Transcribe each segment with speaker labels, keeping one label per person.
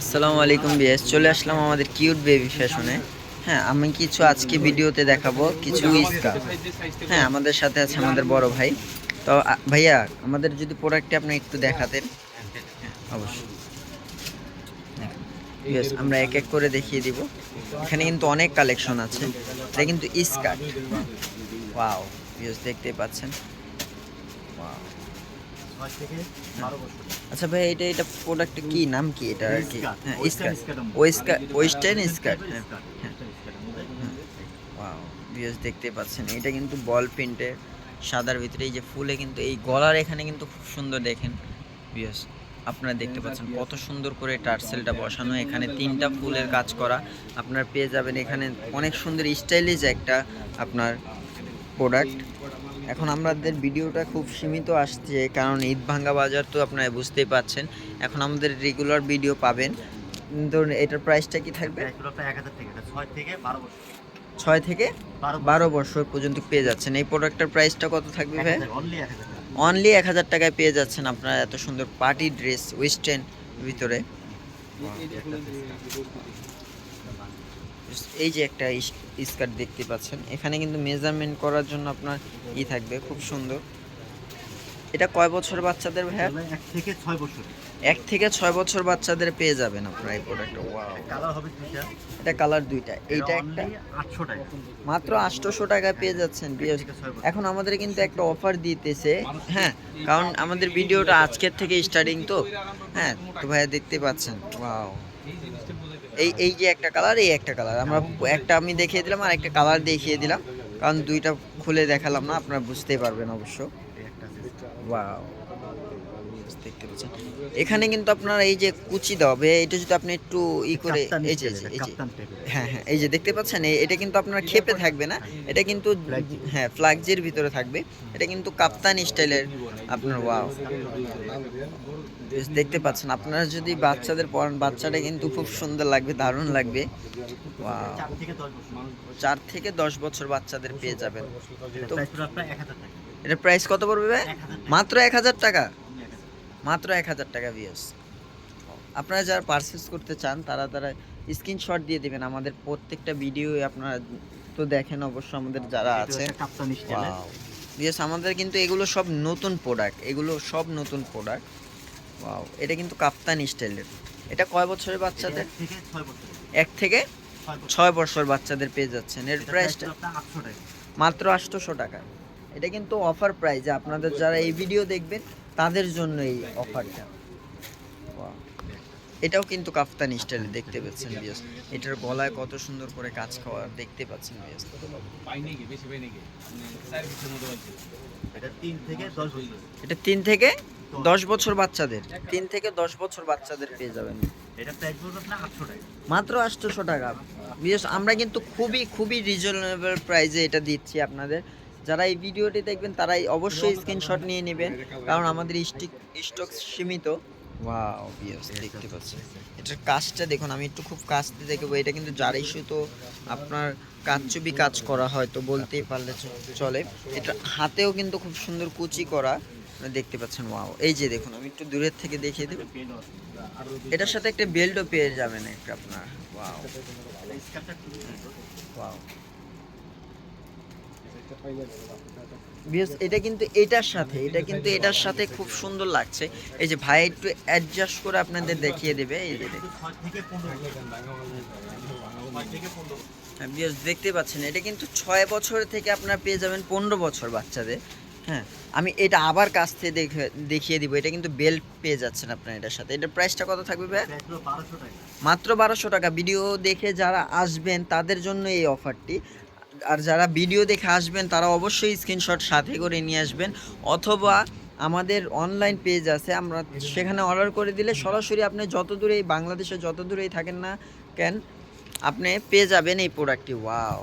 Speaker 1: আসসালামু আলাইকুম বিএস চলে আসলাম আমাদের কিউট বেবি ফ্যাশনে হ্যাঁ আমি কিছু আজকে ভিডিওতে দেখাবো কিছু ইস্কা হ্যাঁ আমাদের সাথে আছে আমাদের বড় ভাই। তো ভাইয়া, আমাদের যদি প্রোডাক্টটি আপনি একটু দেখাতেন। অবশ্যই। ইয়েস আমরা এক এক করে দেখিয়ে দিব। এখানে কিন্তু অনেক কালেকশন আছে। এটা কিন্তু স্কার্ট ওয়াও ইয়েস দেখতে পাচ্ছেন। ওয়াও।
Speaker 2: ছয় থেকে বারো বছর।
Speaker 1: আচ্ছা ভাই এটা এটা প্রোডাক্টটা কি নাম কি এটা আর কি?
Speaker 2: স্কার্ট।
Speaker 1: হ্যাঁ
Speaker 2: ওয়েস্টার্ন
Speaker 1: স্কার্ট। ওয়াও ভিউয়ার্স দেখতে পাচ্ছেন। এটা কিন্তু বল প্রিন্টের সাদার ভিতরে এই যে ফুলে কিন্তু এই গলার এখানে কিন্তু খুব সুন্দর দেখেন ভিউয়ার্স আপনারা দেখতে পাচ্ছেন কত সুন্দর করে টার্সেলটা বসানো এখানে তিনটা ফুলের কাজ করা। আপনারা পেয়ে যাবেন এখানে অনেক সুন্দর স্টাইলিশ একটা আপনার প্রোডাক্ট এখন আমাদের ভিডিওটা খুব সীমিত আসছে কারণ ঈদ ভাঙ্গা বাজার তো আপনারা বুঝতেই পাচ্ছেন এখন আমাদের রেগুলার ভিডিও পাবেন। ধরুন এটার প্রাইসটা কি থাকবে?
Speaker 2: ছয় থেকে বারো বছর।
Speaker 1: পর্যন্ত পেয়ে যাচ্ছেন। এই প্রোডাক্টের প্রাইসটা কত থাকবে ভাই?
Speaker 2: অনলি এক হাজার
Speaker 1: টাকায় পেয়ে যাচ্ছেন আপনারা এত সুন্দর পার্টি ড্রেস ওয়েস্টার্ন ভিতরে। এই যে একটা স্কার্ট দেখতে পাচ্ছেন এখানে কিন্তু মেজারমেন্ট করার জন্য আপনার ই থাকবে খুব সুন্দর। এটা কয় বছর বাচ্চাদের ভাইয়া?
Speaker 2: এক থেকে ছয় বছর।
Speaker 1: এক থেকে ছয় বছর বাচ্চাদের পেয়ে যাবেন আপনারা এই প্রোডাক্টটা ওয়াও
Speaker 2: কালার হবে দুইটা।
Speaker 1: এটা কালার দুইটা। এইটা একটা
Speaker 2: আটশো টাকা।
Speaker 1: মাত্র আটশোশো টাকা পেয়ে যাচ্ছেন এখন আমাদের কিন্তু একটা অফার দিতেছে হ্যাঁ কারণ আমাদের ভিডিওটা আজকের থেকে স্টার্টিং তো। হ্যাঁ তো ভাইয়া দেখতে পাচ্ছেন। ওয়াও এই এই যে একটা কালার এই একটা কালার আমরা একটা আমি দেখিয়ে দিলাম আর একটা কালার দেখিয়ে দিলাম। কারণ দুইটা খুলে দেখালাম না আপনারা বুঝতেই পারবেন অবশ্য।
Speaker 2: এই একটা
Speaker 1: ওয়াও দেখতে পাচ্ছেন এখানে কিন্তু আপনার এই যে কুচি দেওয়া এটা যদি আপনি একটু ই করে এই যে এই। হ্যাঁ হ্যাঁ এই যে দেখতে পাচ্ছেন এটা কিন্তু আপনার খেপে থাকবে না এটা কিন্তু হ্যাঁ ফ্লাগজির ভিতরে থাকবে। এটা কিন্তু কাপ্তানি স্টাইলের আপনার ওয়াও দেখতে পাচ্ছেন আপনারা যদি বাচ্চাদের পড়ান বাচ্চাটা কিন্তু খুব সুন্দর লাগবে দারুণ লাগবে। ওয়াও
Speaker 2: চার থেকে দশ বছর।
Speaker 1: বাচ্চাদের পেয়ে যাবেন।
Speaker 2: এটা
Speaker 1: তো-
Speaker 2: প্রাইস
Speaker 1: এটা কত পড়বে মাত্র এক হাজার টাকা। মাত্র এক হাজার টাকা ভিউস আপনারা যারা পারচেস করতে চান তারা তারা স্ক্রিনশট দিয়ে দিবেন। আমাদের প্রত্যেকটা ভিডিও আপনারা তো দেখেন অবশ্য আমাদের যারা আছে। ইয়েস আমাদের কিন্তু এগুলো সব নতুন প্রোডাক্ট এগুলো সব নতুন প্রোডাক্ট ওয়াও এটা কিন্তু কাপ্তান স্টাইলের এটা কয় বছরের বাচ্চাদের?
Speaker 2: এক থেকে ছয় বছর।
Speaker 1: বাচ্চাদের পেয়ে যাচ্ছেন। এর প্রাইসটা মাত্র আটশোশো টাকা। এটা কিন্তু অফার প্রাইস আপনাদের যারা এই ভিডিও দেখবেন তাদের জন্য এই অফারটা এটাও কিন্তু কাফতানি স্টাইলে দেখতে পাচ্ছেন বিয়াস এটার গলায় কত সুন্দর করে কাজ খাওয়া দেখতে পাচ্ছেন বিয়াস
Speaker 2: এটা তিন থেকে দশ বছর।
Speaker 1: বাচ্চাদের। তিন থেকে দশ বছর বাচ্চাদের পেয়ে যাবেন। মাত্র আটশোশো টাকা। বিশেষ আমরা কিন্তু খুবই খুবই রিজনেবল প্রাইসে এটা দিচ্ছি আপনাদের। যারা এই ভিডিওটি দেখবেন তারাই অবশ্যই স্ক্রিনশট নিয়ে নেবেন কারণ আমাদের স্টিক স্টক সীমিত। ওয়াও বিয়াস দেখতে পাচ্ছেন। এটার কাজটা দেখুন আমি একটু খুব কাছ দিয়ে দেখব এটা কিন্তু জারি সুতো আপনার কাচুবি কাজ করা হয় তো বলতেই পারলে চলে। এটা হাতেও কিন্তু খুব সুন্দর কুচি করা আপনারা দেখতে পাচ্ছেন ওয়াও এই যে দেখুন আমি একটু দূরের থেকে দেখিয়ে দেবো। এটার সাথে একটা বেল্টও পেয়ে যাবেন একটা আপনার ওয়াও ওয়াও এটা কিন্তু এটার সাথে, এটা কিন্তু এটার সাথে খুব সুন্দর লাগছে। এই যে ভাই একটু অ্যাডজাস্ট করে আপনাদের দেখিয়ে দেবে, এই যে
Speaker 2: বছর।
Speaker 1: হ্যাঁ দেখতে পাচ্ছেন, এটা কিন্তু ছয় বছর থেকে আপনারা পেয়ে যাবেন, পনেরো বছর বাচ্চাদের। হ্যাঁ আমি এটা আবার কাছ থেকে দেখে, দেখিয়ে দিব, এটা কিন্তু বেল্ট পেয়ে যাচ্ছেন আপনার এটার সাথে। এটার প্রাইসটা কত থাকবে ভাই? মাত্র বারোশো টাকা। ভিডিও দেখে যারা আসবেন, তাদের জন্য এই অফারটি আর যারা ভিডিও দেখে আসবেন, তারা অবশ্যই স্ক্রিনশট সাথে করে নিয়ে আসবেন। অথবা আমাদের অনলাইন পেজ আছে, আমরা সেখানে অর্ডার করে দিলে সরাসরি আপনি যত দূরেই বাংলাদেশে যত দূরেই থাকেন না কেন, আপনি পেয়ে যাবেন এই প্রোডাক্টটি ওয়াও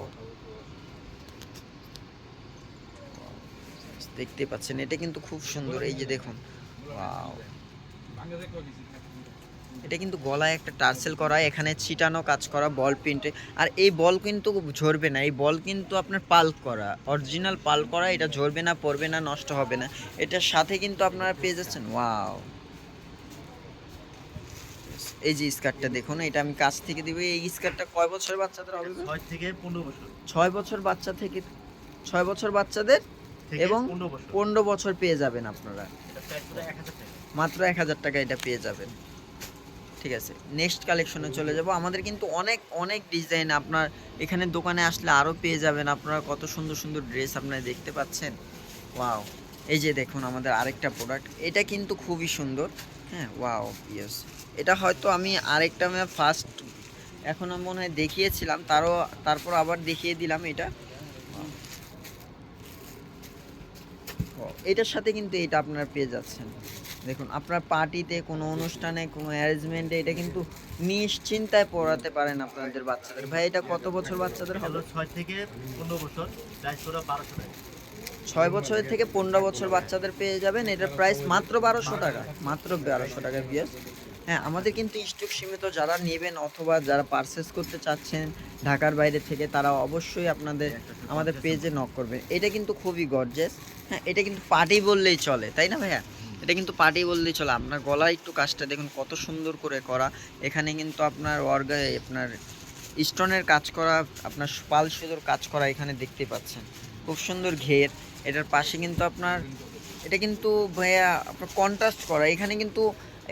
Speaker 1: দেখতে পাচ্ছেন, এটা কিন্তু খুব সুন্দর, এই যে দেখুন। ওয়াও এটা কিন্তু গলায় একটা টার্সেল করা এখানে ছিটানো কাজ করা বল প্রিন্টে। আর এই বল কিন্তু ঝরবে না এই বল কিন্তু আপনার পাল্প করা অরিজিনাল পাল্প করা এটা ঝরবে না পড়বে না নষ্ট হবে না। এটার সাথে কিন্তু আপনারা পেয়ে যাচ্ছেন ওয়াও। এই যে স্কার্টটা দেখুন এটা আমি কাছ থেকে দিব এই স্কার্টটা কয় বছরের বাচ্চাদের হবে?
Speaker 2: ছয় থেকে পনেরো বছর।
Speaker 1: ছয় বছর বাচ্চা থেকে ছয় বছর বাচ্চাদের এবং
Speaker 2: পনেরো বছর।
Speaker 1: পেয়ে যাবেন আপনারা। মাত্র এক হাজার টাকা এটা পেয়ে যাবেন। ঠিক আছে নেক্সট কালেকশনে চলে যাব। আমাদের কিন্তু অনেক অনেক ডিজাইন আপনার এখানে দোকানে আসলে আরও পেয়ে যাবেন আপনারা। কত সুন্দর সুন্দর ড্রেস আপনারা দেখতে পাচ্ছেন। ওয়াও এই যে দেখুন আমাদের আরেকটা প্রোডাক্ট এটা কিন্তু খুবই সুন্দর। হ্যাঁ ওয়াও ইয়েস এটা হয়তো আমি আরেকটা ফার্স্ট এখন মনে হয় দেখিয়েছিলাম, তারও, তারপর আবার দেখিয়ে দিলাম এটা। এটার সাথে কিন্তু এটা আপনারা পেয়ে যাচ্ছেন। দেখুন আপনার পার্টিতে কোনো অনুষ্ঠানে কোনো অ্যারেঞ্জমেন্টে এটা কিন্তু নিশ্চিন্তায় পড়াতে পারেন আপনাদের বাচ্চাদের। ভাই এটা কত বছর বাচ্চাদের হবে?
Speaker 2: হলো ছয় থেকে পনেরো বছর বারোশো টাকা।
Speaker 1: ছয় বছরের থেকে পনেরো বছর বাচ্চাদের পেয়ে যাবেন। এটার প্রাইস মাত্র বারোশো টাকা মাত্র বারোশো টাকা বিয়াস। হ্যাঁ আমাদের কিন্তু স্টক সীমিত যারা নেবেন অথবা যারা পারচেস করতে চাচ্ছেন ঢাকার বাইরে থেকে তারা অবশ্যই আপনাদের আমাদের পেজে নক করবেন। এটা কিন্তু খুবই গর্জেস হ্যাঁ এটা কিন্তু পার্টি বললেই চলে তাই না ভাইয়া? এটা কিন্তু পার্টি বললেই চলে। আপনার গলায় একটু কাজটা দেখুন, কত সুন্দর করে করা। এখানে কিন্তু আপনার অর্গায় আপনার স্টোনের কাজ করা, আপনার পাল সুতোর কাজ করা এখানে দেখতে পাচ্ছেন। খুব সুন্দর ঘের। এটার পাশে কিন্তু আপনার, এটা কিন্তু ভাইয়া আপনার কন্ট্রাস্ট করা। এখানে কিন্তু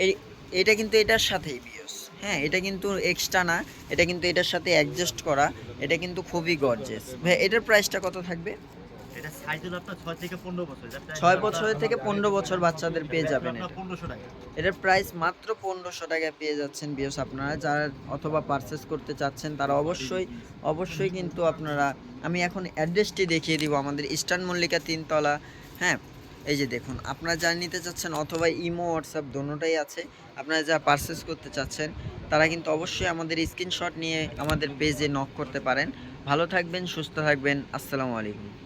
Speaker 1: এই, এটা কিন্তু এটার সাথেই বিয়স। হ্যাঁ এটা কিন্তু এক্সট্রা না। এটা কিন্তু এটার সাথে অ্যাডজাস্ট করা। এটা কিন্তু খুবই গর্জেস ভাই এটার প্রাইসটা কত থাকবে?
Speaker 2: এটা সাইজ হলো আপনার ছয় থেকে পনেরো বছর। এটা
Speaker 1: ছয় থেকে পনেরো বছর বাচ্চাদের পেয়ে যাবেন এটা।
Speaker 2: টাকা।
Speaker 1: এটার প্রাইস মাত্র পনেরোশো টাকায় পেয়ে যাচ্ছেন বিয়স আপনারা। যারা অথবা পারচেস করতে চাচ্ছেন তারা অবশ্যই অবশ্যই কিন্তু আপনারা আমি এখন অ্যাড্রেসটি দেখিয়ে দিব আমাদের ইস্টার্ন মল্লিকা তিনতলা। হ্যাঁ এই যে দেখুন আপনারা যা নিতে চাচ্ছেন অথবা ইমো হোয়াটসঅ্যাপ দোনোটাই আছে আপনারা যা পারচেস করতে চাচ্ছেন তারা কিন্তু অবশ্যই আমাদের স্ক্রিনশট নিয়ে আমাদের পেজে নক করতে পারেন। ভালো থাকবেন সুস্থ থাকবেন আসসালামু আলাইকুম।